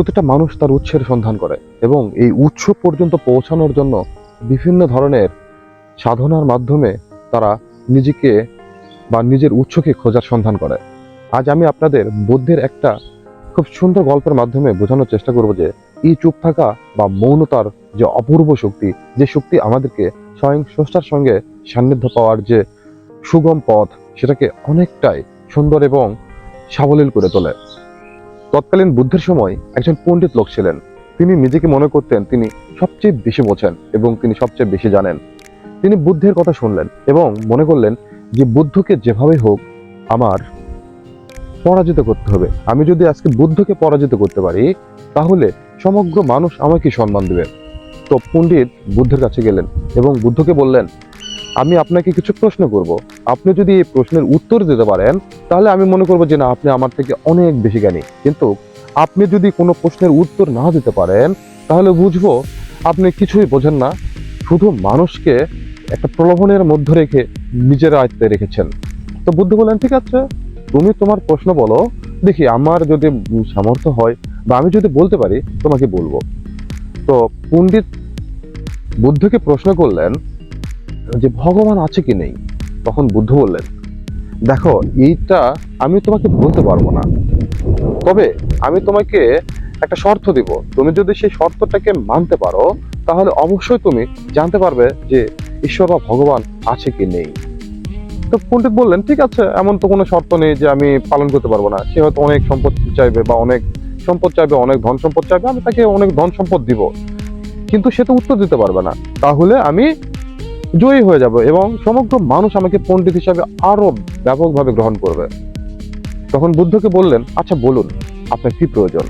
প্রতিটা মানুষ তার উৎসের সন্ধান করে এবং এই উৎস পর্যন্ত পৌঁছানোর জন্য বিভিন্ন ধরনের সাধনার মাধ্যমে তারা নিজেকে বা নিজের উৎসকে খোঁজার সন্ধান করে। আজ আমি আপনাদের বুদ্ধের একটা খুব সুন্দর গল্পের মাধ্যমে বোঝানোর চেষ্টা করব যে এই চুপ থাকা বা মৌনতার যে অপূর্ব শক্তি, যে শক্তি আমাদেরকে স্বয়ং স্রষ্টার সঙ্গে সান্নিধ্য পাওয়ার যে সুগম পথ, সেটাকে অনেকটাই সুন্দর এবং সাবলীল করে তোলে। তৎকালীন বুদ্ধের সময় একজন পণ্ডিত লোক ছিলেন। তিনি নিজেকে মনে করতেন তিনি সবচেয়ে বেশি বোঝেন এবং তিনি সবচেয়ে বেশি জানেন। তিনি বুদ্ধের কথা শুনলেন এবং মনে করলেন যে বুদ্ধকে যেভাবে হোক আমার পরাজিত করতে হবে। আমি যদি আজকে বুদ্ধকে পরাজিত করতে পারি, তাহলে সমগ্র মানুষ আমাকে সম্মান দেবে। তো পণ্ডিত বুদ্ধের কাছে গেলেন এবং বুদ্ধকে বললেন আমি আপনাকে কিছু প্রশ্ন করব। আপনি যদি এই প্রশ্নের উত্তর দিতে পারেন, তাহলে আমি মনে করব যে না, আপনি আমার থেকে অনেক বেশি জ্ঞানী। কিন্তু আপনি যদি কোনো প্রশ্নের উত্তর না দিতে পারেন, তাহলে বুঝব আপনি কিছুই বোঝেন না। শুধু মানুষকে একটা প্রলোভনের মধ্যে রেখে নিজের আয়ত্তে রেখেছেন। তো বুদ্ধ বললেন, ঠিক আছে, তুমি তোমার প্রশ্ন বলো। দেখি, আমার যদি সামর্থ্য হয় বা আমি যদি বলতে পারি, তোমাকে বলব। তো পণ্ডিত বুদ্ধকে প্রশ্ন করলেন যে ভগবান আছে কি নেই? তখন বুদ্ধ বললেন, দেখো, এইটা আমি তোমাকে বলতে পারব না। তবে আমি তোমাকে একটা শর্ত দিব। তুমি যদি সেই শর্তটাকে মানতে পারো, তাহলে অবশ্যই তুমি জানতে পারবে যে ঈশ্বর বা ভগবান আছে কি নেই। তো পণ্ডিত বললেন, ঠিক আছে, এমন তো কোনো শর্ত নেই যে আমি পালন করতে পারব না। সে হয়তো অনেক সম্পদ চাইবে বা অনেক সম্পদ চাইবে, অনেক ধন সম্পদ চাইবে, আমি তাকে অনেক ধন সম্পদ দিব। কিন্তু সে তো উত্তর দিতে পারবে না। তাহলে আমি জয়ী হয়ে যাব এবং সমগ্র মানুষ আমাকে পণ্ডিত হিসাবে আরও ব্যাপকভাবে গ্রহণ করবে। তখন বুদ্ধকে বললেন আচ্ছা বলুন, আপনার কি প্রয়োজন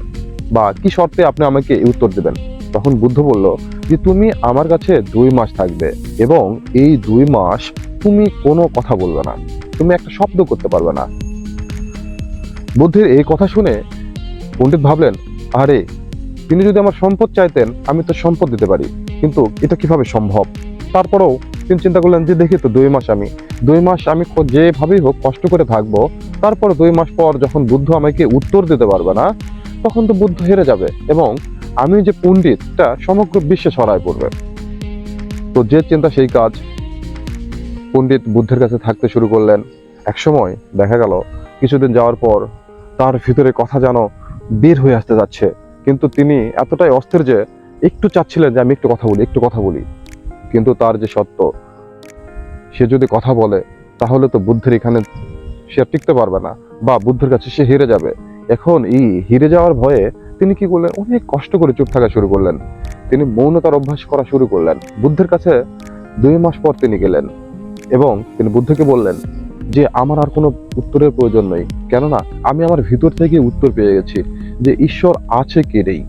বা কি শর্তে আপনি আমাকে এই উত্তর দেবেন? তখন বুদ্ধ বলল, যে তুমি আমার কাছে দুই মাস থাকবে এবং এই দুই মাস তুমি কোনো কথা বলবে না। তুমি একটা শব্দ করতে পারবে না। বুদ্ধের এই কথা শুনে পণ্ডিত ভাবলেন, আরে, তিনি যদি আমার সম্পদ চাইতেন, আমি তো সম্পদ দিতে পারি, কিন্তু এটা কীভাবে সম্ভব? তারপরেও তিনি চিন্তা করলেন যে দেখি তো দুই মাস আমি। দুই মাস আমি যেভাবেই হোক কষ্ট করে থাকব, তারপর দুই মাস পর যখন বুদ্ধ আমাকে উত্তর দিতে পারবে না, তখন তো বুদ্ধ হেরে যাবে এবং আমি যে পণ্ডিতটা সমগ্র বিশ্বে ছড়ায় পড়বে। তো যে চিন্তা সেই কাজ। পণ্ডিত বুদ্ধের কাছে থাকতে শুরু করলেন। একসময় দেখা গেল, কিছুদিন যাওয়ার পর তার ভিতরে কথা যেন বের হয়ে আসতে যাচ্ছে। কিন্তু তিনি এতটাই অস্থির যে একটু চাচ্ছিলেন যে আমি একটু কথা বলি, একটু কথা বলি। কিন্তু তার যে সত্য, সে যদি কথা বলে, তাহলে তো বুদ্ধের এখানে সে আর টিকতে পারবে না, বা বুদ্ধের কাছে সে হেরে যাবে। এখন এই হেরে যাওয়ার ভয়ে তিনি কি করলেন? অনেক কষ্ট করে চুপ থাকা শুরু করলেন। তিনি মৌনতার অভ্যাস করা শুরু করলেন। বুদ্ধের কাছে দুই মাস পর তিনি গেলেন এবং তিনি বুদ্ধকে বললেন যে, আমার আর কোনো উত্তরের প্রয়োজন নেই। কেননা, আমি আমার ভিতর থেকে উত্তর পেয়ে গেছি যে, ঈশ্বর আছে কে নেই?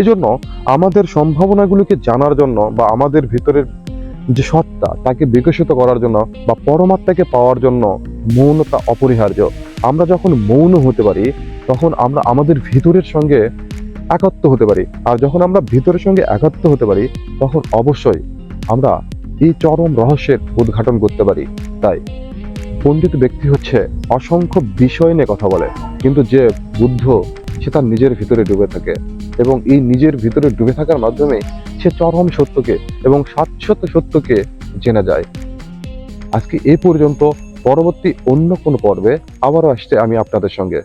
এজন্য আমাদের সম্ভাবনাগুলোকে জানার জন্য বা আমাদের ভিতরের যে সত্তা, তাকে বিকশিত করার জন্য বা পরমাত্মাকে পাওয়ার জন্য মৌনতা অপরিহার্য। আমরা যখন মৌন হতে পারি, তখন আমরা আমাদের ভিতরের সঙ্গে একাত্ম হতে পারি। আর যখন আমরা ভিতরের সঙ্গে একাত্ম হতে পারি, তখন অবশ্যই আমরা এই চরম রহস্যের উদ্ঘাটন করতে পারি। তাই পণ্ডিত ব্যক্তি হচ্ছে অসংখ্য বিষয় নিয়ে কথা বলে। কিন্তু যে বুদ্ধ সে তার নিজের ভিতরে ডুবে থাকে এবং এই নিজের ভিতরে ডুবে থাকার মাধ্যমে সে চরম সত্যকে এবং শাশ্বত সত্যকে জেনে যায়। আজকে এ পর্যন্ত পরবর্তী অন্য কোনো পর্বে আবারও আসতে আমি আপনাদের সঙ্গে।